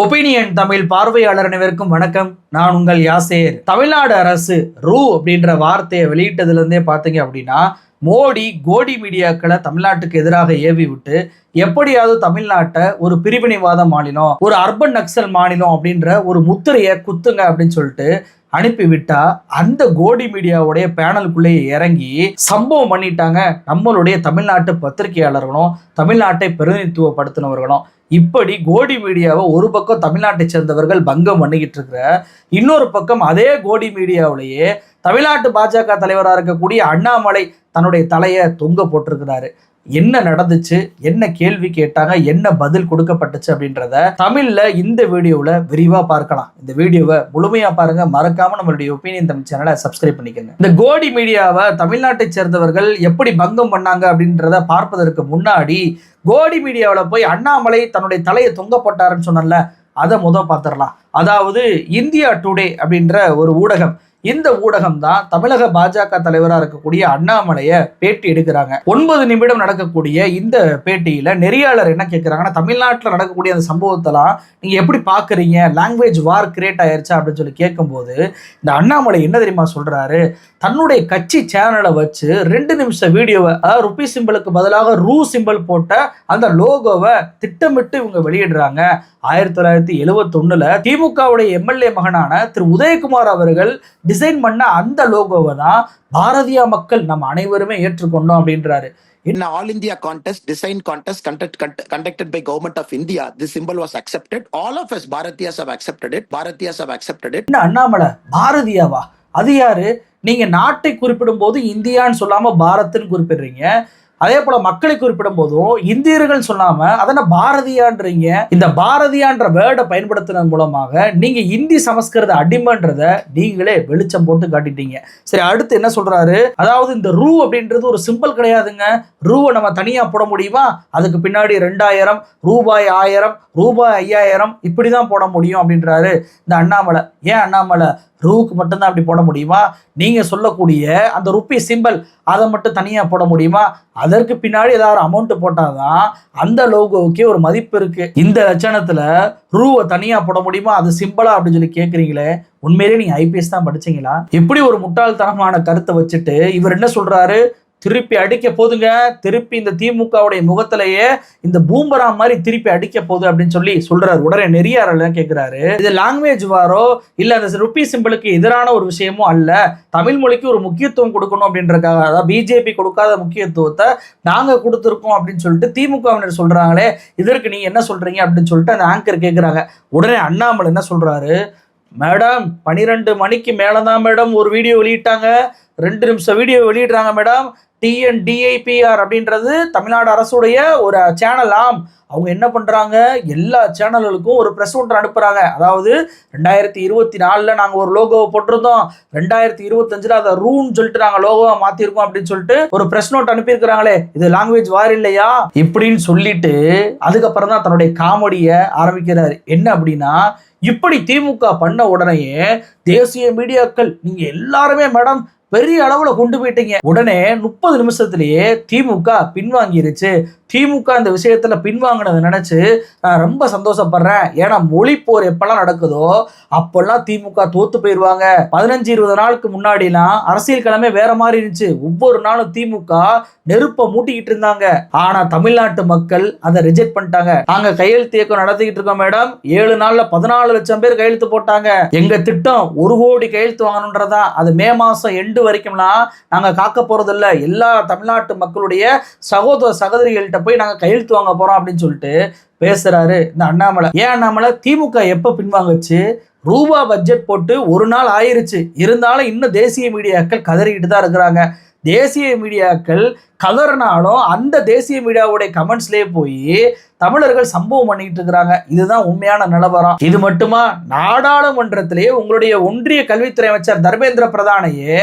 Opinion Tamil பார்வையாளர் அனைவருக்கும் வணக்கம். நான் உங்கள் யாசேர். தமிழ்நாடு அரசு ரூ அப்படின்ற வார்த்தையை வெளியிட்டதுல இருந்தே பார்த்தீங்க அப்படின்னா மோடி கோடி மீடியாக்களை தமிழ்நாட்டுக்கு எதிராக ஏவி விட்டு எப்படியாவது தமிழ்நாட்டை ஒரு பிரிவினைவாத மாநிலம் ஒரு அர்பன் நக்சல் மாநிலம் அப்படின்ற ஒரு முத்திரையை குத்துங்க அப்படின்னு சொல்லிட்டு அனுப்பிவிட்டா அந்த கோடி மீடியாவுடைய பேனலுக்குள்ளேயே இறங்கி சம்பவம் பண்ணிட்டாங்க நம்மளுடைய தமிழ்நாட்டு பத்திரிகையாளர்களும் தமிழ்நாட்டை பிரதிநிதித்துவப்படுத்தினவர்களும். இப்படி கோடி மீடியாவை ஒரு பக்கம் தமிழ்நாட்டை சேர்ந்தவர்கள் பங்கம் பண்ணிக்கிட்டு இருக்கிற இன்னொரு பக்கம் அதே கோடி மீடியாவிலேயே தமிழ்நாட்டு பாஜக தலைவராக இருக்கக்கூடிய அண்ணாமலை தன்னுடைய தலையை தொங்க போட்டிருக்கிறாரு. என்ன நடந்துச்சு என்ன கேள்வி கேட்டாங்க என்ன பதில் கொடுக்கப்பட்டுச்சு அப்படின்றத தமிழ்ல இந்த வீடியோவில் விரிவா பார்க்கலாம். இந்த வீடியோவை முழுமையா பாருங்க. மறக்காம நம்மளுடைய ஒப்பீனியன் தமிழ் சேனலை சப்ஸ்கிரைப் பண்ணிக்கோங்க. இந்த கோடி மீடியாவை தமிழ்நாட்டை சேர்ந்தவர்கள் எப்படி பங்கம் பண்ணாங்க அப்படின்றத பார்ப்பதற்கு முன்னாடி கோடி மீடியாவில் போய் அண்ணாமலை தன்னுடைய தலையை தொங்க போட்டாருன்னு சொன்னல அதை முத பார்த்துடலாம். அதாவது இந்தியா டுடே அப்படின்ற ஒரு ஊடகம் இந்த ஊடகம் தான் தமிழக பாஜக தலைவராக இருக்கக்கூடிய அண்ணாமலையை பேட்டி எடுக்கிறாங்க. ஒன்பது நிமிடம் நடக்கக்கூடிய இந்த பேட்டியில நெறியாளர் என்ன கேட்குறாங்கன்னா தமிழ்நாட்டில் நடக்கக்கூடிய அந்த சம்பவத்தெல்லாம் நீங்க எப்படி பாக்குறீங்க? லாங்குவேஜ் வார் கிரியேட் ஆயிருச்சா அப்படின்னு சொல்லி கேட்கும்போது இந்த அண்ணாமலை என்ன தெரியுமா சொல்றாரு? தன்னுடைய கட்சி சேனலை வச்சு ரெண்டு நிமிஷம் வீடியோவை ருபி சிம்பிளுக்கு பதிலாக ரூ சிம்பிள் போட்ட அந்த லோகோவை திட்டமிட்டு இவங்க வெளியிடுறாங்க. ஆயிரத்தி தொள்ளாயிரத்தி எழுவத்தொன்னுல திமுகவுடைய எம்எல்ஏ மகனான திரு. உதயகுமார் அவர்கள் டிசைன் பண்ண அந்த லோகோவை தான் பாரதிய மக்கள் நம்ம அனைவருமே ஏற்றுக்கொண்டோம் அப்படின்றாரு In an all India contest, design contest conduct, conduct- conducted by government of India, this symbol was accepted. All of us Bharatiyas have accepted it. Bharatiyas have accepted it. என்ன அண்ணாமலை பாரதியாவா அது யாரு நீங்க நாட்டை குறிப்பிடும் போது இந்தியான்னு சொல்லாம பாரத்னு குறிப்பிடுறீங்க அதே போல மக்களை குறிப்பிடும் போதும் இந்தியர்கள் சொல்லாம அதன பாரதியான்றீங்க? இந்த பாரதியான்ற வேர்டை பயன்படுத்துனது மூலமாக நீங்க இந்தி சமஸ்கிருத அடிமைன்றத நீங்களே வெளிச்சம் போட்டு காட்டிட்டீங்க. சரி அடுத்து என்ன சொல்றாரு? அதாவது இந்த ரூ அப்படின்றது ஒரு சிம்பிள் கிடையாதுங்க. ரூவை நம்ம தனியா போட முடியுமா? அதுக்கு பின்னாடி ரெண்டாயிரம் ரூபாய் ஆயிரம் ரூபாய் ஐயாயிரம் இப்படிதான் போட முடியும் அப்படின்றாரு இந்த அண்ணாமலை. ஏன் அண்ணாமலை? ரூவுக்கு மட்டும்தான் அப்படி போட முடியுமா? நீங்க சொல்லக்கூடிய அந்த ருப்பி சிம்பிள் அதை மட்டும் தனியா போட முடியுமா? அதற்கு பின்னாடி ஏதாவது அமௌண்ட் போட்டாதான் அந்த லோகோவுக்கே ஒரு மதிப்பு இருக்கு. இந்த லட்சணத்துல ரூவை தனியா போட முடியுமா? அது சிம்பிளா அப்படின்னு சொல்லி கேக்குறீங்களே உண்மையிலேயே நீங்க ஐபிஎஸ் தான் படிச்சீங்களா? இப்படி ஒரு முட்டாள்தனமான கருத்தை வச்சுட்டு இவர் என்ன சொல்றாரு? திருப்பி அடிக்க போதுங்க. திருப்பி இந்த திமுகவுடைய முகத்திலேயே இந்த பூம்பரா மாதிரி திருப்பி அடிக்க போகுது அப்படின்னு சொல்லி சொல்றாரு. உடனே நெறியாரல் கேட்கிறாரு இது லாங்குவேஜ் வாரோ? இல்ல அந்த ருப்பி சிம்பிளுக்கு எதிரான ஒரு விஷயமும் அல்ல. தமிழ் மொழிக்கு ஒரு முக்கியத்துவம் கொடுக்கணும் அப்படின்றக்காக அதாவது பிஜேபி கொடுக்காத முக்கியத்துவத்தை நாங்க கொடுத்துருக்கோம் அப்படின்னு சொல்லிட்டு திமுகவினர் சொல்றாங்களே இதற்கு நீங்க என்ன சொல்றீங்க அப்படின்னு சொல்லிட்டு அந்த ஆங்கர் கேட்குறாங்க உடனே அண்ணாமலை என்ன சொல்றாரு? மேடம் பன்னிரெண்டு மணிக்கு மேலே தான் மேடம் ஒரு வீடியோ வெளியிட்டாங்க. ரெண்டு நிமிஷம் வீடியோ வெளியிடுறாங்க மேடம். டிஎன்டிஐபிஆர் அப்படின்றது தமிழ்நாடு அரசுடைய ஒரு சேனல் ஆம். அவங்க என்ன பண்ணுறாங்க எல்லா சேனல்களுக்கும் ஒரு ப்ரெஸ் ஒன்று அனுப்புகிறாங்க அதாவது ரெண்டாயிரத்தி இருபத்தி நாலில் நாங்கள் ஒரு லோகோவை போட்டிருந்தோம். ரெண்டாயிரத்தி இருபத்தஞ்சில் அதை ரூன்னு சொல்லிட்டு நாங்கள் லோகோவை மாற்றிருக்கோம் அப்படின்னு சொல்லிட்டு ஒரு ப்ரெஸ் நோட் அனுப்பியிருக்கிறாங்களே. இது லாங்குவேஜ் வார் இல்லையா? இப்படின்னு சொல்லிட்டு அதுக்கப்புறம் தான் தன்னுடைய காமெடியை ஆரம்பிக்கிறாரு. என்ன அப்படின்னா இப்படி திமுக பண்ண உடனேயே தேசிய மீடியாக்கள் நீங்க எல்லாருமே மேடம் பெரிய அளவுல கொண்டு போயிட்டீங்க. உடனே முப்பது நிமிஷத்திலேயே திமுக பின்வாங்கிருச்சு. திமுக இந்த விஷயத்தில் பின்வாங்கினதை நினச்சி நான் ரொம்ப சந்தோஷப்படுறேன். ஏன்னா மொழி போர் எப்பெல்லாம் நடக்குதோ அப்போல்லாம் திமுக தோத்து போயிடுவாங்க பதினஞ்சு இருபது நாளுக்கு முன்னாடிலாம் அரசியல் கிழமை வேற மாதிரி இருந்துச்சு. ஒவ்வொரு நாளும் திமுக நெருப்பை மூட்டிக்கிட்டு இருந்தாங்க. ஆனால் தமிழ்நாட்டு மக்கள் அதை ரிஜெக்ட் பண்ணிட்டாங்க. நாங்கள் கையெழுத்து இயக்கம் நடத்திக்கிட்டு இருக்கோம் மேடம். ஏழு நாளில் பதினாலு லட்சம் பேர் கையெழுத்து போட்டாங்க. எங்கள் திட்டம் ஒரு கோடி கையெழுத்து வாங்கணுன்றதா? அது மே மாதம் எண்டு வரைக்கும்லாம் நாங்கள் காக்க போகிறதில்ல எல்லா தமிழ்நாட்டு மக்களுடைய சகோதர சகோதரிகள்கிட்ட போய் நாங்க கையெழுத்து வாங்க போறோம் அப்படின்னு சொல்லிட்டு பேசுறாரு இந்த அண்ணாமலை. ஏன் அண்ணாமலை? திமுக எப்ப பின்வாங்கச்சு? ரூபா பட்ஜெட் போட்டு ஒரு நாள் ஆயிருச்சு. இருந்தாலும் இன்னும் தேசிய மீடியாக்கள் கதறிக்கிட்டு தான் இருக்கிறாங்க. தேசிய மீடியாக்கள் கதறினாலும் அந்த தேசிய மீடியாவுடைய கமெண்ட்ஸ்லேயே போய் தமிழர்கள் சம்பவம் பண்ணிட்டு இருக்கிறாங்க. இதுதான் உண்மையான நிலவரம். இது மட்டுமா? நாடாளுமன்றத்திலேயே உங்களுடைய ஒன்றிய கல்வித்துறை அமைச்சர் தர்மேந்திர பிரதானையே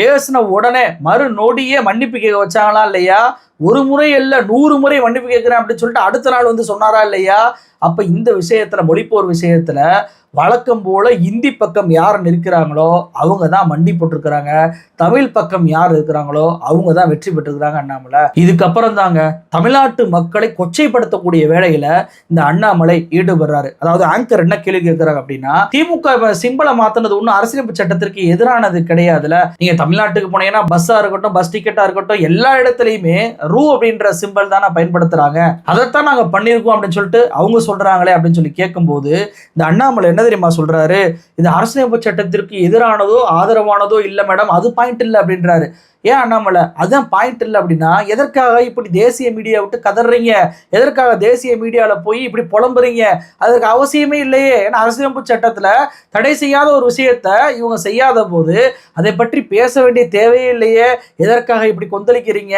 பேசின உடனே மறு நொடியே மன்னிப்பு கேட்க வச்சாங்களா இல்லையா? ஒரு முறை இல்லை நூறு முறை மன்னிப்பு கேட்கிறேன் அப்படின்னு சொல்லிட்டு அடுத்த நாள் வந்து சொன்னாரா இல்லையா? அப்ப இந்த விஷயத்துல மொழிப்போர் விஷயத்துல வழக்கம் போல இந்தி பக்கம் யார் நிற்கிறாங்களோ அவங்க தான் மண்டி போட்டிருக்கிறாங்க. தமிழ் பக்கம் யார் இருக்கிறாங்களோ அவங்க தான் வெற்றி பெற்றிருக்கிறாங்க அண்ணாமலை. இதுக்கப்புறம் தாங்க தமிழ்நாட்டு மக்களை கொச்சைப்படுத்தக்கூடிய வேலையில இந்த அண்ணாமலை ஈடுபடுறாரு. அதாவது ஆங்கர் என்ன கேள்வி கேட்கிறாங்க அப்படின்னா திமுக சிம்பளை மாத்தினது ஒன்றும் அரசியலமைப்பு சட்டத்திற்கு எதிரானது கிடையாதுல. நீங்க தமிழ்நாட்டுக்கு போனீங்கன்னா பஸ்ஸா இருக்கட்டும் பஸ் டிக்கெட்டா இருக்கட்டும் எல்லா இடத்துலையுமே ரூ அப்படின்ற சிம்பல் தானே பயன்படுத்துறாங்க. அதைத்தான் நாங்கள் பண்ணியிருக்கோம் அப்படின்னு சொல்லிட்டு அவங்க சொல்றாங்களே அப்படின்னு சொல்லி கேட்கும்போது இந்த அண்ணாமலை என்ன தெரியுமா சொல்றாரு? இது அரசியலமைப்பு சட்டத்திற்கு எதிரானதோ ஆதரவானதோ இல்லை மேடம் அது பாயிண்ட் இல்லை அப்படின்றாரு. ஏன் அண்ணாமலை? அதுதான் பாயிண்ட் இல்லை அப்படின்னா எதற்காக இப்படி தேசிய மீடியா விட்டு கதறீங்க? எதற்காக தேசிய மீடியாவில் போய் இப்படி புலம்புறீங்க? அதற்கு அவசியமே இல்லையே. ஏன்னா அரசியலமைப்பு சட்டத்தில் தடை செய்யாத ஒரு விஷயத்த இவங்க செய்யாத போது அதை பற்றி பேச வேண்டிய தேவையே இல்லையே. எதற்காக இப்படி கொந்தளிக்கிறீங்க?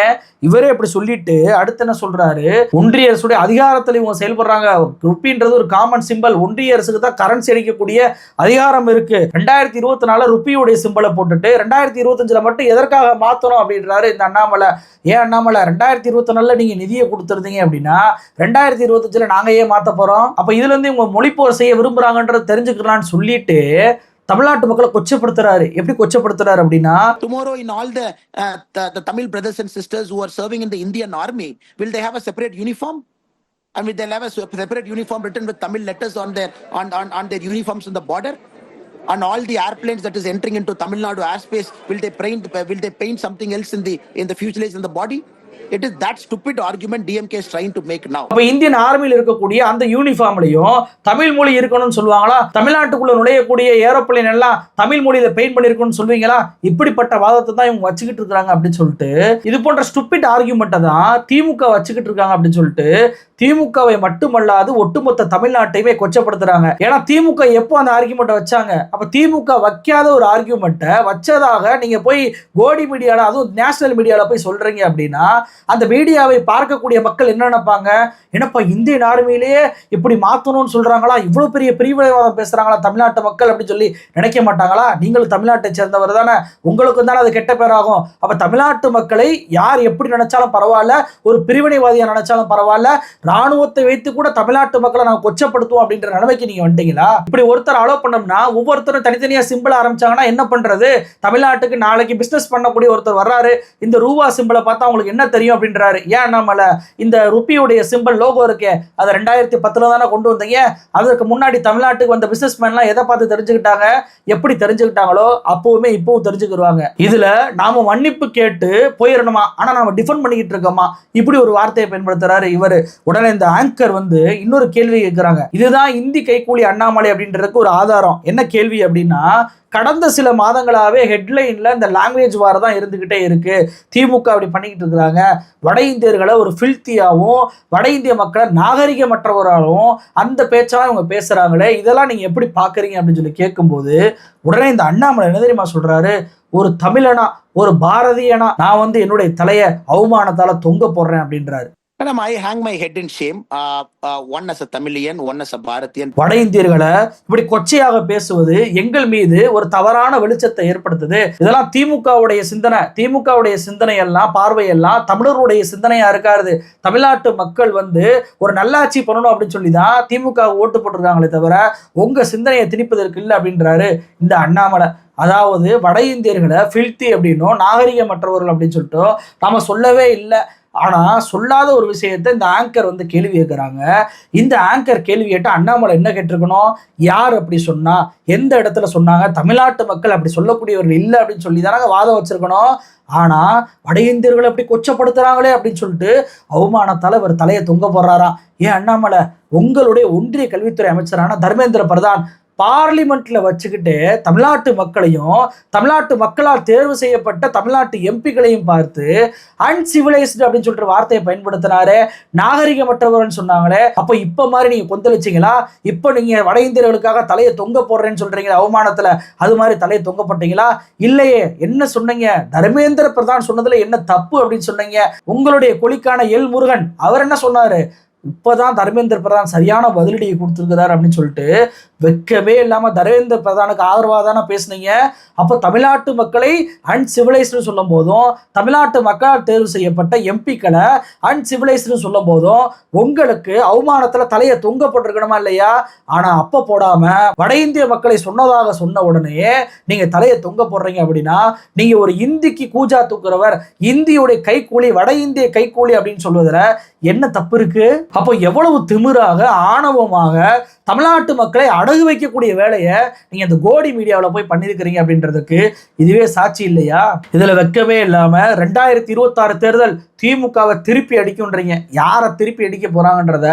இவரே இப்படி சொல்லிட்டு அடுத்து என்ன சொல்றாரு? ஒன்றிய அரசுடைய அதிகாரத்தில் இவங்க செயல்படுறாங்க. ருப்பின்றது ஒரு காமன் சிம்பல் ஒன்றிய அரசுக்கு தான் கரன்சி அடிக்கக்கூடிய அதிகாரம் இருக்கு. ரெண்டாயிரத்தி இருபத்தி நாலு ருப்பியுடைய சிம்பலை போட்டுட்டு ரெண்டாயிரத்தி இருபத்தஞ்சுல மட்டும் எதற்காக மாற்றணும் அப்படின்றாரு இந்த அண்ணாமலை ஏன் அண்ணாமலை ரெண்டாயிரத்தி இருபத்தொன்னில் நீங்கள் நிதியை கொடுத்துருந்தீங்க அப்படின்னா ரெண்டாயிரத்தி இருபத்தஞ்சில் நாங்கள் ஏன் மாற்ற போகிறோம் அப்போ இதுலேருந்து இவங்க மொழிப்போர் செய்ய விரும்புகிறாங்கன்றது தெரிஞ்சுக்கலான்னு சொல்லிட்டு தமிழ்நாட்டு மக்களை கொச்சப்படுத்துறாரு எப்படி கொச்சப்படுத்துறாரு அப்படின்னா tomorrow in all the Tamil brothers and sisters who are serving in Indian army will they have a separate uniform and will they have a separate uniform written with Tamil letters on their on, on, on their uniforms on? And all the airplanes that is entering into Tamil Nadu airspace, will they paint will they paint something else in the in the fuselage in the body? It is that stupid argument DMK is trying to make அப்ப Indian ஆர்மியில் இருக்கக்கூடிய அந்த யூனிஃபார்ம்லயும் தமிழ் மொழி இருக்கணும்னு சொல்லுவாங்களா? தமிழ்நாட்டுக்குள்ள நுழையக்கூடிய aeroplane எல்லாம் தமிழ் மொழியில பெயிண்ட் பண்ணிருக்கணும்னு சொல்லுவீங்களா? இப்படிப்பட்ட வாதத்தை தான் இவங்க வச்சுக்கிட்டு இருக்காங்க அப்படின்னு சொல்லிட்டு இது போன்ற ஸ்டூபிட் ஆர்குமெண்ட்டை தான் திமுக வச்சுக்கிட்டு இருக்காங்க அப்படின்னு சொல்லிட்டு திமுகவை மட்டுமல்லாது ஒட்டுமொத்த தமிழ்நாட்டையுமே கொச்சப்படுத்துறாங்க. ஏன்னா திமுக எப்போ அந்த ஆர்கியூமெண்ட்டை வச்சாங்க? அப்ப திமுக வைக்காத ஒரு ஆர்கியூமெண்ட்டை வச்சதாக நீங்க போய் கோடி மீடியால அதுவும் நேஷனல் மீடியால போய் சொல்றீங்க அப்படின்னா அந்த மீடியாவை பார்க்கக்கூடிய மக்கள் என்ன நினைப்பாங்க? என்னப்பா இந்தியன் ஆர்மியிலேயே இப்படி மாத்தணும்னு சொல்றாங்களா? இவ்வளவு பெரிய பிரிவினைவாதம் பேசுறாங்களா தமிழ்நாட்டு மக்கள் அப்படின்னு சொல்லி நினைக்க மாட்டாங்களா? நீங்களும் தமிழ்நாட்டை சேர்ந்தவர் தானே. உங்களுக்கு தானே அது கெட்ட பேராகும். அப்ப தமிழ்நாட்டு மக்களை யார் எப்படி நினைச்சாலும் பரவாயில்ல ஒரு பிரிவினைவாதியா நினைச்சாலும் பரவாயில்ல ராணுவத்தை வைத்து கூட தமிழ்நாட்டு மக்களை நாங்க கொச்சப்படுத்துவோம் அப்படின்ற நிலைமைக்கு நீங்க வந்துட்டீங்களா? இப்படி ஒருத்தர் அலோவ் பண்ணோம்னா ஒவ்வொருத்தரும் தனித்தனியா சிம்பிள் ஆரம்பிச்சாங்கன்னா என்ன பண்றது? தமிழ்நாட்டுக்கு நாளைக்கு பிசினஸ் பண்ணக்கூடிய ஒருத்தர் வர்றாரு. இந்த ரூபா சிம்பிளை பார்த்தா அவங்களுக்கு என்ன தெரியும் அப்படின்றாரு. ஏன் நம்மள இந்த ருப்பியுடைய சிம்பிள் லோகோ இருக்கே அதை ரெண்டாயிரத்தி பத்துல தானே கொண்டு வந்தீங்க? அதற்கு முன்னாடி தமிழ்நாட்டுக்கு வந்த பிசினஸ் மேன்லாம் எதை பார்த்து தெரிஞ்சுக்கிட்டாங்க? எப்படி தெரிஞ்சுக்கிட்டாங்களோ அப்பவுமே இப்பவும் தெரிஞ்சுக்கிடுவாங்க இதுல நாம மன்னிப்பு கேட்டு போயிடணுமா ஆனா நாம டிஃபெண்ட் பண்ணிக்கிட்டு இருக்கோமா? இப்படி ஒரு வார்த்தையை பயன்படுத்துறாரு இவர். உடனே இந்த ஆங்கர் வந்து இன்னொரு கேள்வி கேட்கிறாங்க இதுதான் இந்தி கைக்கூலி அண்ணாமலை அப்படின்றதுக்கு ஒரு ஆதாரம். என்ன கேள்வி அப்படின்னா கடந்த சில மாதங்களாகவே ஹெட்லைனில் இந்த லாங்குவேஜ் வார தான் இருந்துக்கிட்டே இருக்குது திமுக அப்படி பண்ணிக்கிட்டு இருக்கிறாங்க. வட இந்தியர்களை ஒரு ஃபில்த்தியாகவும் வட இந்திய மக்களை நாகரிகமற்றவராகவும் அந்த பேச்சாக இவங்க பேசுகிறாங்களே இதெல்லாம் நீங்கள் எப்படி பார்க்குறீங்க அப்படின்னு சொல்லி கேட்கும்போது உடனே இந்த அண்ணாமலை என்ன தெரியுமா சொல்கிறாரு ஒரு தமிழனா ஒரு பாரதியனா நான் வந்து என்னுடைய தலையை அவமானத்தால் தொங்க போடுறேன் அப்படின்றாரு. Madam I hang my head in shame one as a Tamilian one as a Bharatiyan வட இந்தியர்களை இப்படி கொச்சையாக பேசுவது எங்கள் மீது ஒரு தவறான வெளிச்சத்தை ஏற்படுத்துது. இதெல்லாம் திமுகவுடைய சிந்தனை. திமுகவுடைய சிந்தனை எல்லாம் பார்வையெல்லாம் தமிழருடைய சிந்தனையா இருக்காது தமிழ்நாட்டு மக்கள் வந்து ஒரு நல்லாட்சி பண்ணணும் அப்படின்னு சொல்லி தான் திமுக ஓட்டு போட்டிருக்காங்களே தவிர உங்க சிந்தனையை திணிப்பதற்கு இல்லை அப்படின்றாரு இந்த அண்ணாமலை. அதாவது வட இந்தியர்களை ஃபில்த்தி அப்படின்னும் நாகரிகமற்றவர்கள் அப்படின்னு சொல்லிட்டு நாம சொல்லவே இல்லை. ஆனால் சொல்லாத ஒரு விஷயத்தை இந்த ஆங்கர் வந்து கேள்வி கேட்குறாங்க. இந்த ஆங்கர் கேள்வி கேட்டால் அண்ணாமலை என்ன கேட்டிருக்கணும்? யார் அப்படி சொன்னால் எந்த இடத்துல சொன்னாங்க? தமிழ்நாட்டு மக்கள் அப்படி சொல்லக்கூடியவர்கள் இல்லை அப்படின்னு சொல்லி தானே வாதம் வச்சிருக்கணும். ஆனால் வட இந்தியர்களை அப்படி கொச்சப்படுத்துறாங்களே அப்படின்னு சொல்லிட்டு அவமானத்தால் இவர் தலையை தொங்க போடுறாராம் ஏன் அண்ணாமலை? உங்களுடைய ஒன்றிய கல்வித்துறை அமைச்சரான தர்மேந்திர பிரதான் பார்லிமெண்ட்ல வச்சுக்கிட்டு தமிழ்நாட்டு மக்களையும் தமிழ்நாட்டு மக்களால் தேர்வு செய்யப்பட்ட தமிழ்நாட்டு எம்பிக்களையும் பார்த்து அன்சிவிலைஸ்டு அப்படின்னு சொல்லிட்டு வார்த்தையை பயன்படுத்தினாரு. நாகரிகமற்றவர்னு சொன்னாங்களே. அப்போ இப்ப மாதிரி நீங்க கொந்தளிச்சிங்களா? இப்போ நீங்க வட இந்தியர்களுக்காக தலையை தொங்க போடுறேன்னு சொல்றீங்க அவமானத்துல அது மாதிரி தலையை தொங்கப்பட்டீங்களா? இல்லையே. என்ன சொன்னீங்க? தர்மேந்திர பிரதான் சொன்னதுல என்ன தப்பு அப்படின்னு சொன்னீங்க? உங்களுடைய கொலிக்கான எல் முருகன் அவர் என்ன சொன்னாரு? இப்போதான் தர்மேந்திர பிரதான் சரியான பதிலடியை கொடுத்துருக்கிறார் அப்படின்னு சொல்லிட்டு வெக்கவே இல்லாமல் தர்மேந்திர பிரதானுக்கு ஆதரவாக தானே பேசுனீங்க? அப்போ தமிழ்நாட்டு மக்களை அன்சிவிலைஸ்டு சொல்லும் போதும் தமிழ்நாட்டு மக்களால் தேர்வு செய்யப்பட்ட எம்பிக்களை அன்சிவிலைஸ்டுன்னு சொல்லும் போதும் உங்களுக்கு அவமானத்தில் தலையை தொங்க போட்டிருக்கணுமா இல்லையா? ஆனா அப்போ போடாம வட இந்திய மக்களை சொன்னதாக சொன்ன உடனே நீங்க தலையை தொங்க போடுறீங்க அப்படின்னா நீங்க ஒரு இந்திக்கு கூஜா தூக்குறவர் இந்தியுடைய கைக்கூலி வட இந்திய கைக்கூலி அப்படின்னு சொல்வதில் என்ன தப்பு இருக்கு? அப்போ எவ்வளவு திமிராக ஆணவமாக தமிழ்நாட்டு மக்களை அடகு வைக்கக்கூடிய வேலையை நீங்க இந்த கோடி மீடியாவில் போய் பண்ணியிருக்கிறீங்க அப்படின்றதுக்கு இதுவே சாட்சி இல்லையா? இதுல வெக்கமே இல்லாம ரெண்டாயிரத்தி இருபத்தாறு தேர்தல் திமுகவை திருப்பி அடிக்கும்ன்றீங்க. யாரை திருப்பி அடிக்க போறாங்கன்றத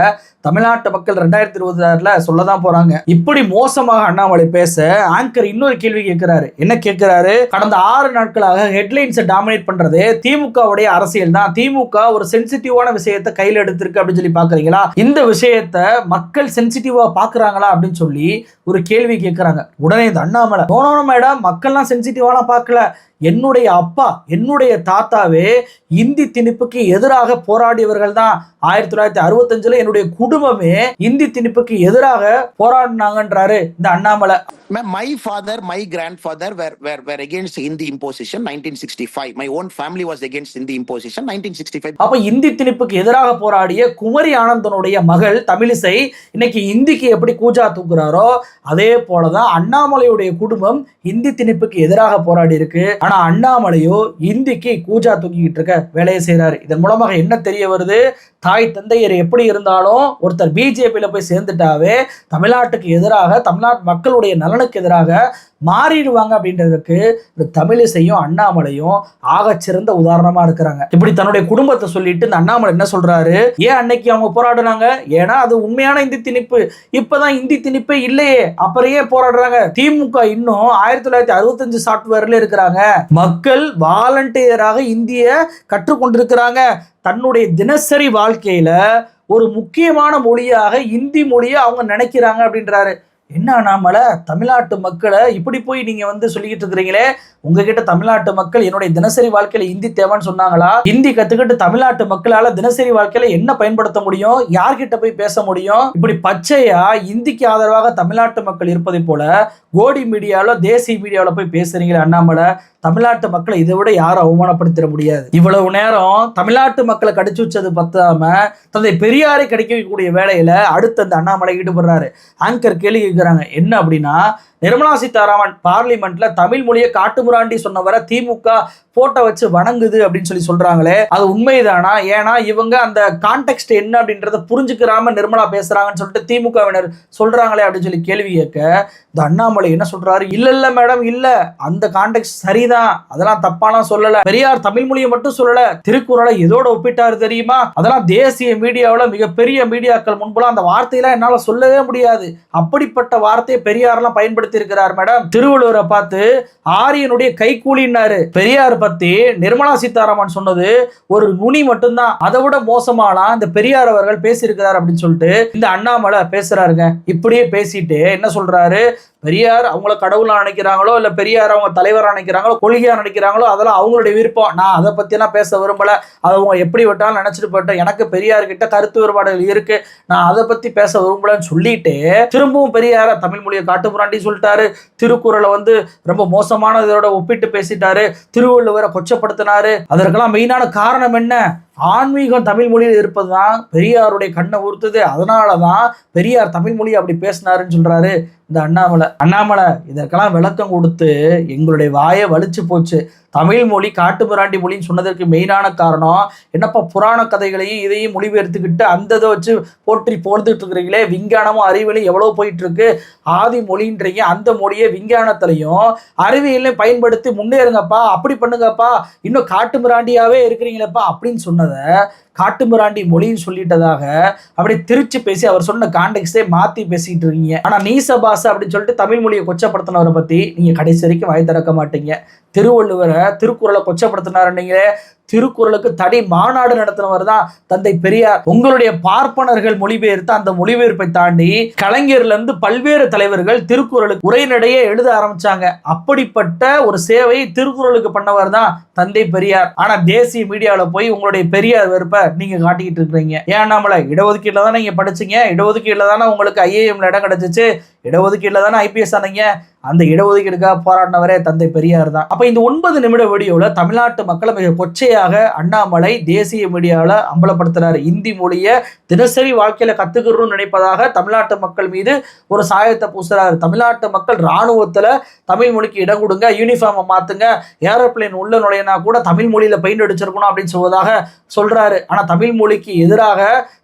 தமிழ்நாட்டு மக்கள் ரெண்டாயிரத்தி இருபத்தி ஆறுல சொல்லதான் போறாங்க. இப்படி மோசமாக அண்ணாமலை பேச ஆங்கர் இன்னொரு கேள்வி கேட்கிறாரு. என்ன கேட்கிறாரு? கடந்த ஆறு நாட்களாக ஹெட்லைன்ஸை டாமினேட் பண்றது திமுகவுடைய அரசியல் தான். திமுக ஒரு சென்சிட்டிவான விஷயத்தை கையில் எடுத்திருக்கு அப்படின்னு சொல்லி பாக்குறீங்களா இந்த விஷயத்தை மக்கள் சென்சிட்டிவா பாக்குறாங்களா அப்படின்னு சொல்லி ali ஒரு கேள்வி கேட்கறாங்க உடனே இந்த அண்ணாமலை நோனோ மேடம் மக்கள்லாம் சென்சிட்டிவாலாம் பார்க்கல. என்னுடைய அப்பா என்னுடைய தாத்தாவே இந்தி திணிப்புக்கு எதிராக போராடியவர்கள் தான். ஆயிரத்தி தொள்ளாயிரத்தி அறுபத்தஞ்சுல என்னுடைய குடும்பமே இந்தி திணிப்புக்கு எதிராக போராடினாங்கன்றாரு இந்த Annamalai Ma'am, my father, my grandfather were, were, were against Hindi imposition 1965. My own family was against Hindi imposition 1965. அப்ப இந்தி திணிப்புக்கு எதிராக போராடிய குமரி ஆனந்தனுடைய மகள் தமிழிசை இன்னைக்கு இந்திக்கு எப்படி கூஜா தூக்குறாரோ அதே போல தான் அண்ணாமலையுடைய குடும்பம் இந்தி திணிப்புக்கு எதிராக போராடி இருக்கு. ஆனா அண்ணாமலையோ இந்திக்கு கூஜா தூக்கிக்கிட்டு இருக்க வேலையை செய்கிறாரு இதன் மூலமாக என்ன தெரிய வருது? தாய் தந்தையர் எப்படி இருந்தாலும் ஒருத்தர் பிஜேபியில் போய் சேர்ந்துட்டாவே தமிழ்நாட்டுக்கு எதிராக தமிழ்நாட்டு மக்களுடைய நலனுக்கு எதிராக மாறிடுவாங்க அப்படின்றதுக்கு இந்த தமிழிசையும் அண்ணாமலையும் ஆகச்சிறந்த உதாரணமா இருக்கிறாங்க. இப்படி தன்னுடைய குடும்பத்தை சொல்லிட்டு இந்த அண்ணாமலை என்ன சொல்றாரு? ஏன் அன்னைக்கு அவங்க போராடுனாங்க? ஏன்னா அது உண்மையான இந்தி திணிப்பு. இப்பதான் இந்தி திணிப்பே இல்லையே. அப்புறம் ஏன் போராடுறாங்க? திமுக இன்னும் ஆயிரத்தி தொள்ளாயிரத்தி அறுபத்தஞ்சு சாஃப்ட்வேர்ல இருக்கிறாங்க. மக்கள் வாலண்டியராக இந்திய கற்றுக்கொண்டிருக்கிறாங்க தன்னுடைய தினசரி வாழ்க்கையில ஒரு முக்கியமான மொழியாக இந்தி மொழியை அவங்க நினைக்கிறாங்க அப்படின்றாரு. என்ன அண்ணாமலை தமிழ்நாட்டு மக்களை இப்படி போய் நீங்கள் வந்து சொல்லிக்கிட்டு இருக்கிறீங்களே? உங்ககிட்ட தமிழ்நாட்டு மக்கள் என்னுடைய தினசரி வாழ்க்கையில் இந்தி தேவைன்னு சொன்னாங்களா? இந்தி கற்றுக்கிட்டு தமிழ்நாட்டு மக்களால் தினசரி வாழ்க்கையில் என்ன பயன்படுத்த முடியும்? யார்கிட்ட போய் பேச முடியும்? இப்படி பச்சையா இந்திக்கு ஆதரவாக தமிழ்நாட்டு மக்கள் இருப்பதை போல கோடி மீடியாவில் தேசிய மீடியாவில் போய் பேசுறீங்களே அண்ணாமலை. தமிழ்நாட்டு மக்களை இதை விட யாரும் அவமானப்படுத்திட முடியாது. இவ்வளவு நேரம் தமிழ்நாட்டு மக்களை கடிச்சு வச்சது பத்தாம தந்தை பெரியாரை கிடைக்கக்கூடிய வேலையில் வேலையில அடுத்து அந்த அண்ணாமலை ஈடுபடுறாரு. ஆங்கர் கேள்வி தராங்க என்ன அப்படின்னா நிர்மலா சீதாராமன் பார்லிமெண்ட்ல தமிழ் மொழியை காட்டுமுராண்டி சொன்னவரை திமுக போட்டோ வச்சு வணங்குது அப்படின்னு சொல்லி சொல்றாங்களே அது உண்மைதானா? ஏன்னா இவங்க அந்த கான்டெக்ட் என்ன அப்படின்றத புரிஞ்சுக்கிறாம நிர்மலா பேசுறாங்கன்னு சொல்லிட்டு திமுகவினர் சொல்றாங்களே அப்படின்னு சொல்லி கேள்வி கேட்க இந்த அண்ணாமலை என்ன சொல்றாரு? இல்ல இல்ல மேடம் இல்ல. அந்த கான்டெக்ட் சரிதான். அதெல்லாம் தப்பாலாம் சொல்லல. பெரியார் தமிழ் மொழியை மட்டும் சொல்லல. திருக்குறளை எதோட ஒப்பிட்டாரு தெரியுமா? அதெல்லாம் தேசிய மீடியாவுல மிகப்பெரிய மீடியாக்கள் முன்புலாம் அந்த வார்த்தையெல்லாம் என்னால சொல்லவே முடியாது. அப்படிப்பட்ட வார்த்தையை பெரியாரெல்லாம் பயன்படுத்தி இருக்கிறார் மேடம். திருவள்ளுவரை பார்த்து ஆரியனுடைய கைக்கூலின்னாரு பெரியார் பத்தி நிர்மலா சீதாராமன் சொன்னது ஒரு நுனி மட்டும்தான். அதை விட மோசமாலாம் இந்த பெரியார் அவர்கள் பேசியிருக்கிறார் அப்படின்னு சொல்லிட்டு இந்த அண்ணாமலை பேசுறாருங்க. இப்படியே பேசிட்டு என்ன சொல்றாரு? பெரியார் அவங்கள கடவுளாக நினைக்கிறாங்களோ இல்லை பெரியார் அவங்க தலைவராக நினைக்கிறாங்களோ கொள்கையாக நினைக்கிறாங்களோ அதெல்லாம் அவங்களுடைய விருப்பம். நான் அதை பற்றிலாம் பேச விரும்பல. அது அவங்க எப்படி விட்டாலும் நினச்சிட்டு போயிட்டேன். எனக்கு பெரியார்கிட்ட கருத்து வேறுபாடுகள் இருக்கு. நான் அதை பற்றி பேச விரும்பலன்னு சொல்லிட்டு திரும்பவும் பெரியார தமிழ் மொழியை காட்டுப்புறாண்டி சொல்லிட்டாரு. திருக்குறளை வந்து ரொம்ப மோசமான இதோட ஒப்பிட்டு பேசிட்டாரு. திருவள்ளுவரை கொச்சப்படுத்தினாரு. அதற்கெல்லாம் மெயினான காரணம் என்ன? ஆன்மீகம் தமிழ் மொழியில் இருப்பதுதான் பெரியாருடைய கண்ணை உறுத்துது அதனால தான் பெரியார் தமிழ் மொழி அப்படி பேசினாருன்னு சொல்றாரு இந்த அண்ணாமலை. அண்ணாமலை இதற்கெல்லாம் விளக்கம் கொடுத்து எங்களுடைய வாயை வலிச்சு போச்சு. தமிழ் மொழி காட்டுமிராண்டி மொழின்னு சொன்னதற்கு மெயினான காரணம் என்னப்பா புராண கதைகளையும் இதையும் மொழிபெயர்த்துக்கிட்டு அந்த இதை வச்சு போற்றி போர்ந்துட்டு இருக்கிறீங்களே விஞ்ஞானமும் அறிவியலும் எவ்வளோ போயிட்டு இருக்கு ஆதி மொழின்றீங்க அந்த மொழியை விஞ்ஞானத்திலையும் அறிவியலையும் பயன்படுத்தி முன்னேறுங்கப்பா அப்படி பண்ணுங்கப்பா இன்னும் காட்டுமிராண்டியாவே இருக்கிறீங்களேப்பா அப்படின்னு சொன்னதை காட்டுமிராண்டி மொழின்னு சொல்லிட்டதாக அப்படி திருச்சி பேசி அவர் சொன்ன கான்டெக்ட்டே மாத்தி பேசிட்டு இருக்கீங்க. ஆனா நீசபாச அப்படின்னு சொல்லிட்டு தமிழ் மொழியை கொச்சப்படுத்தினவரை பத்தி நீங்க கடைசி வரைக்கும் வாய் திறக்க மாட்டீங்க. திருவள்ளுவரை திருக்குறளை கொச்சப்படுத்தினாருன்னீங்களே திருக்குறளுக்கு தனி மாநாடு நடத்தினவர் தான் தந்தை பெரியார். உங்களுடைய பார்ப்பனர்கள் மொழிபெயர்த்து அந்த மொழிபெயர்ப்பை தாண்டி கலைஞர்ல இருந்து பல்வேறு தலைவர்கள் திருக்குறளுக்கு உரைநடையே எழுத ஆரம்பிச்சாங்க. அப்படிப்பட்ட ஒரு சேவை திருக்குறளுக்கு பண்ணவர் தான் தந்தை பெரியார். ஆனா தேசிய மீடியாவில் போய் உங்களுடைய பெரியார் வெறுப்பை நீங்க காட்டிக்கிட்டு இருக்கிறீங்க. ஏன் நம்மள இடஒதுக்கீடுல தானே நீங்க படிச்சீங்க? இடஒதுக்கீடுல தானே உங்களுக்கு ஐஏஎம்ல இடம் கிடைச்சிச்சு? இடஒதுக்கீடுல தானே ஐபிஎஸ் ஆனீங்க? அந்த இடஒதுக்கீடுக்காக போராடினவரே தந்தை பெரியார் தான். அப்ப இந்த ஒன்பது நிமிட வீடியோவில் தமிழ்நாட்டு மக்களை மிக கொச்சையாக அண்ணாமலை தேசிய மீடியாவில் அம்பலப்படுத்துறாரு. இந்தி மொழியை தினசரி வாழ்க்கையில கத்துக்கணும்னு நினைப்பதாக தமிழ்நாட்டு மக்கள் மீது ஒரு சாயத்தை பூசுறாரு. தமிழ்நாட்டு மக்கள் இராணுவத்தில் தமிழ் மொழிக்கு இடம் கொடுங்க யூனிஃபார்மை மாத்துங்க ஏரோப்ளேன் உள்ள நுழையினா கூட தமிழ் மொழியில பெயிண்ட் அடிச்சிருக்கணும் அப்படின்னு சொல்வதாக சொல்றாரு. ஆனா தமிழ் மொழிக்கு எதிராக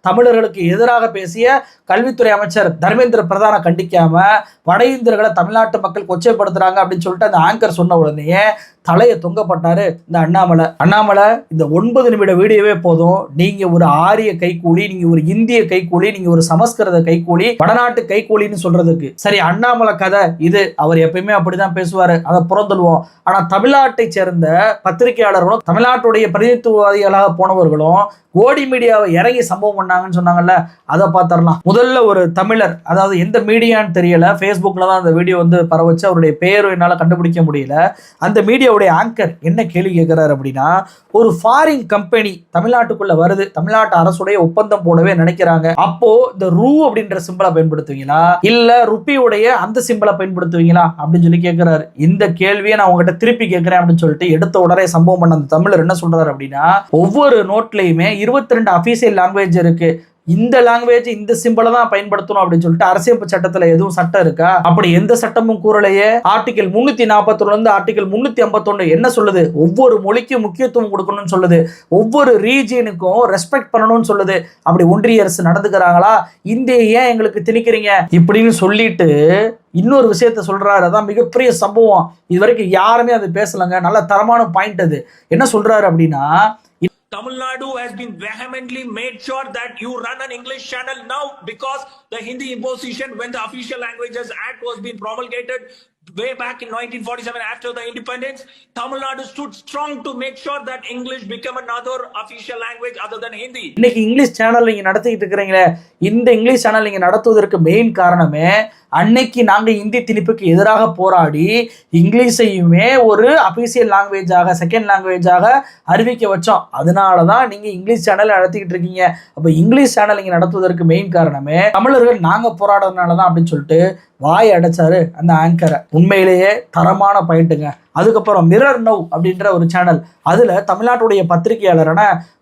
தமிழர்களுக்கு எதிராக பேசிய கல்வித்துறை அமைச்சர் தர்மேந்திர பிரதான கண்டிக்காம வட இந்தியர்களை தமிழ்நாட்டு மக்கள் கொச்சைப்படுத்துறாங்க அப்படின்னு சொல்லிட்டு அந்த ஆங்கர் சொன்ன உடனே தலையை தொங்கப்பட்டாரு இந்த அண்ணாமலை. அண்ணாமலை இந்த ஒன்பது நிமிட வீடியோவே போதும். நீங்க ஒரு ஆரிய கைக்கூலி நீங்க ஒரு இந்திய கைக்கூலி நீங்க ஒரு சமஸ்கிருத கைக்கூலி வடநாட்டு கைக்கூலின்னு சொல்றதுக்கு. சரி அண்ணாமலை கதை இது. அவர் எப்பயுமே அப்படிதான் பேசுவாரு. அதை புறந்தள்ளுவோம். ஆனா தமிழ்நாட்டை சேர்ந்த பத்திரிகையாளர்களும் தமிழ்நாட்டுடைய பிரதிநிதித்துவவாதிகளாக போனவர்களும் கோடி மீடியாவை இறங்கி சம்பவம் பண்ணாங்கன்னு சொன்னாங்கல்ல அதை பார்த்துடலாம். முதல்ல ஒரு தமிழர் அதாவது எந்த மீடியான்னு தெரியல ஃபேஸ்புக்கில் தான் அந்த வீடியோ வந்து பரவச்சு. அவருடைய பேர் என்னால் கண்டுபிடிக்க முடியல. அந்த மீடியாவுடைய ஆங்கர் என்ன கேள்வி கேட்குறாரு அப்படின்னா ஒரு ஃபாரின் கம்பெனி தமிழ்நாட்டுக்குள்ளே வருது தமிழ்நாட்டு அரசுடைய ஒப்பந்தம் போடவே நினைக்கிறாங்க. அப்போ இந்த ரூ அப்படின்ற சிம்பிளை பயன்படுத்துவீங்களா? இல்லை ருப்பியுடைய அந்த சிம்பிளை பயன்படுத்துவீங்களா? அப்படின்னு சொல்லி கேட்குறாரு. இந்த கேள்வியை நான் உங்ககிட்ட திருப்பி கேட்குறேன் அப்படின்னு சொல்லிட்டு எடுத்த உடனே சம்பவம் பண்ண அந்த தமிழர் என்ன சொல்றாரு அப்படின்னா ஒவ்வொரு நோட்லையுமே இருபத்தி ரெண்டு அஃபீஷியல் லாங்குவேஜ் இருக்கு. இந்த லாங்குவேஜ் இந்த சிம்பிளை தான் பயன்படுத்தணும் அப்படின்னு சொல்லிட்டு அரசியல் சட்டத்துல எதுவும் சட்டம் இருக்கா? அப்படி எந்த சட்டமும் கூறலையே. ஆர்டிகல் முன்னூத்தி நாற்பத்தொன்னு இருந்து ஆர்டிகல் முன்னூத்தி ஐம்பத்தொன்னு என்ன சொல்லுது? ஒவ்வொரு மொழிக்கு முக்கியத்துவம் கொடுக்கணும்னு சொல்லுது. ஒவ்வொரு ரீஜியனுக்கும் ரெஸ்பெக்ட் பண்ணணும்னு சொல்லுது. அப்படி ஒன்றிய அரசு நடந்துக்கிறாங்களா? இந்திய ஏன் எங்களுக்கு திணிக்கிறீங்க? இப்படின்னு சொல்லிட்டு இன்னொரு விஷயத்த சொல்றாரு. அதான் மிகப்பெரிய சம்பவம். இது வரைக்கும் யாருமே அது பேசலங்க. நல்ல தரமான பாயிண்ட் அது. என்ன சொல்றாரு அப்படின்னா Tamil Nadu has been vehemently made sure that you run an English channel now because the Hindi imposition when the Official Languages Act was being promulgated way back in 1947 after the independence, Tamil Nadu stood strong to make sure that English become another official language other than Hindi. இன்னைக்கு English channel நீங்க நடத்திக்கிட்டு இருக்கிறீங்களே இந்த English channel நீங்க நடத்துவதற்கு main காரணமே அன்னைக்கு நாங்கள் இந்தி திணிப்புக்கு எதிராக போராடி இங்கிலீஷையுமே ஒரு அபிஷியல் லாங்குவேஜாக செகண்ட் லாங்குவேஜாக அறிவிக்க வச்சோம். அதனால தான் நீங்கள் இங்கிலீஷ் சேனலை நடத்திக்கிட்டு இருக்கீங்க. அப்போ இங்கிலீஷ் சேனல் இங்கே நடத்துவதற்கு மெயின் காரணமே தமிழர்கள் நாங்கள் போராடுறதுனால தான் அப்படின்னு சொல்லிட்டு வாய் அடைச்சாரு அந்த ஆங்கரை உண்மையிலேயே தரமான பாயிண்ட்டுங்க அதுக்கப்புறம் மிரர் நவ் அப்படின்ற ஒரு சேனல் அதில் தமிழ்நாட்டுடைய பத்திரிகையாளரான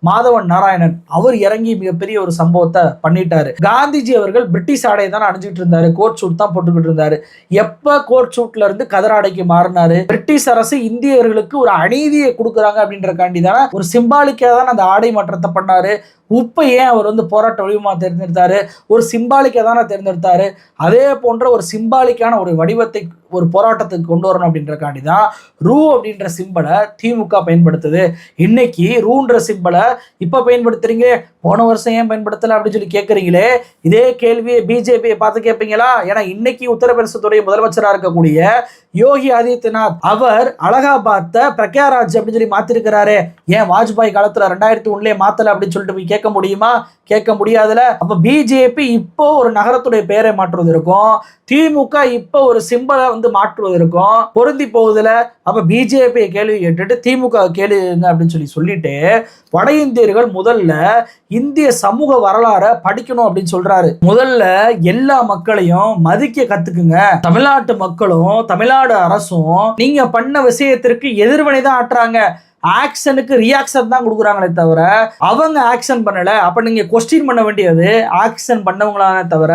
மாதவன் நாராயணன் அவர் இறங்கி மிகப்பெரிய ஒரு சம்பவத்தை பண்ணிட்டாரு. காந்திஜி அவர்கள் பிரிட்டிஷ் ஆடையை தான் அணிஞ்சிட்டு இருந்தாரு. கோட் சூட் தான் போட்டுக்கிட்டு இருந்தாரு. எப்போ கோட் சூட்ல இருந்து கதராடைக்கு மாறினாரு? பிரிட்டிஷ் அரசு இந்தியர்களுக்கு ஒரு அநீதியை கொடுக்குறாங்க அப்படின்றக்காண்டி தானே ஒரு சிம்பாலிக்காக தான் அந்த ஆடை மாற்றத்தை பண்ணாரு. உப்பை ஏன் அவர் வந்து போராட்ட வடிவமாக தேர்ந்தெடுத்தாரு? ஒரு சிம்பாலிக்கை தானே தேர்ந்தெடுத்தாரு? அதே போன்ற ஒரு சிம்பாலிக்கான ஒரு வடிவத்தை ஒரு போராட்டத்துக்கு கொண்டு வரணும் அப்படின்றக்காண்டி தான் ரூ அப்படின்ற சிம்பலை திமுக பயன்படுத்துது. இன்னைக்கு ரூன்ற சிம்பலை இப்போ பயன்படுத்துறீங்க போன வருஷம் ஏன் பயன்படுத்தலை அப்படின்னு சொல்லி கேட்குறீங்களே இதே கேள்வியை பிஜேபியை பார்த்து கேட்பீங்களா ஏன்னா இன்னைக்கு உத்தரப்பிரதேசத்துடைய முதலமைச்சராக இருக்கக்கூடிய யோகி ஆதித்யநாத் அவர் அலகாபாத்தை பிரக்யாராஜ் அப்படின்னு சொல்லி மாத்திருக்கிறாரு. ஏன் வாஜ்பாய் காலத்துல ரெண்டாயிரத்தி ஒண்ணுலயே மாத்தல அப்படின்னு சொல்லிட்டு போய் கேட்க முடியுமா? கேட்க முடியாதுல. அப்ப பிஜேபி இப்போ ஒரு நகரத்துடைய பெயரை மாற்றுவது இருக்கும். திமுக இப்போ ஒரு சிம்பலை வந்து மாற்றுவது இருக்கும். பொருந்தி போகுதுல. அப்ப பிஜேபி கேள்வி கேட்டுட்டு திமுக கேளுங்க அப்படின்னு சொல்லி சொல்லிட்டு வட இந்தியர்கள் முதல்ல இந்திய சமூக வரலாறை படிக்கணும் அப்படின்னு சொல்றாரு. முதல்ல எல்லா மக்களையும் மதிக்க கத்துக்குங்க. தமிழ்நாட்டு மக்களும் தமிழ்நாடு அரசும் நீங்க பண்ண விஷயத்திற்கு எதிர்வினை தான் ஆட்டுறாங்க. ஆக்ஷனுக்கு ரியாக்ஷன் தான் கொடுக்குறாங்களே தவிர அவங்க ஆக்ஷன் பண்ணல. அப்போ நீங்க கொஸ்டின் பண்ண வேண்டியது ஆக்ஷன் பண்ணவங்களானே தவிர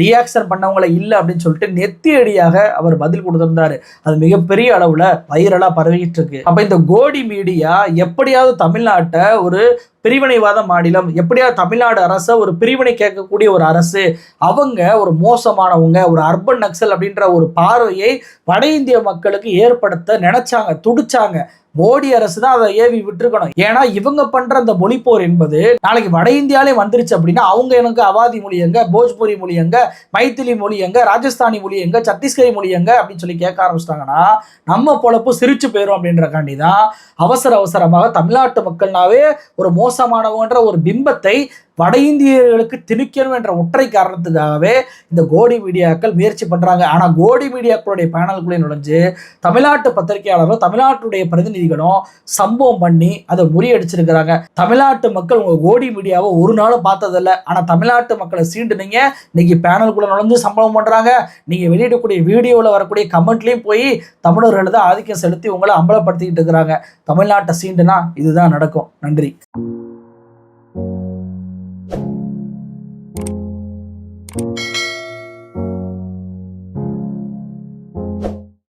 ரியாக்ஷன் பண்ணவங்கள இல்லை அப்படின்னு சொல்லிட்டு நெத்தியடியாக அவர் பதில் கொடுத்துருந்தாரு. அது மிகப்பெரிய அளவுல வைரலாக பரவிக்கிட்டு இருக்கு. அப்போ இந்த கோடி மீடியா எப்படியாவது தமிழ்நாட்டை ஒரு பிரிவினைவாத மாநிலம் எப்படியாவது தமிழ்நாடு அரசை ஒரு பிரிவினை கேட்கக்கூடிய ஒரு அரசு அவங்க ஒரு மோசமானவங்க ஒரு அர்பன் நக்சல் அப்படின்ற ஒரு பார்வையை வட இந்திய மக்களுக்கு ஏற்படுத்த நினைச்சாங்க துடிச்சாங்க. மோடி அரசு தான் அதை ஏவி விட்டுருக்கணும். ஏன்னா இவங்க பண்ற அந்த மொழிப்போர் என்பது நாளைக்கு வட இந்தியாலே வந்துருச்சு அப்படின்னா அவங்க எனக்கு அவாதி மொழி எங்க போஜ்புரி மொழி எங்க மைத்திலி மொழி எங்க ராஜஸ்தானி மொழி எங்க சத்தீஸ்கரி மொழி எங்க அப்படின்னு சொல்லி கேட்க ஆரம்பிச்சிட்டாங்கன்னா நம்ம பொழப்பு சிரிச்சு போயிடும் அப்படின்றக்காண்டி தான் அவசர அவசரமாக தமிழ்நாட்டு மக்கள்னாவே ஒரு மோசமானவன்ற ஒரு பிம்பத்தை வட இந்தியர்களுக்கு திணிக்கணும் என்ற ஒற்றை காரணத்துக்காகவே இந்த கோடி மீடியாக்கள் முயற்சி பண்ணுறாங்க ஆனால் கோடி மீடியாக்களுடைய பேனலுக்குள்ளே நுழைஞ்சு தமிழ்நாட்டு பத்திரிகையாளரும் தமிழ்நாட்டுடைய பிரதிநிதிகளும் சம்பவம் பண்ணி அதை முறியடிச்சிருக்கிறாங்க. தமிழ்நாட்டு மக்கள் உங்கள் கோடி மீடியாவை ஒரு நாளும் பார்த்ததில்ல. ஆனால் தமிழ்நாட்டு மக்களை சீண்டுனீங்க. இன்னைக்கு பேனலுக்குள்ளே நுழைஞ்சு சம்பவம் பண்ணுறாங்க நீங்கள் வெளியிடக்கூடிய வீடியோவில் வரக்கூடிய கமெண்ட்லேயும் போய் தமிழர்கள் தான் ஆதிக்கம் செலுத்தி உங்களை அம்பலப்படுத்திக்கிட்டு இருக்கிறாங்க. தமிழ்நாட்டை சீண்டுனா இதுதான் நடக்கும். நன்றி.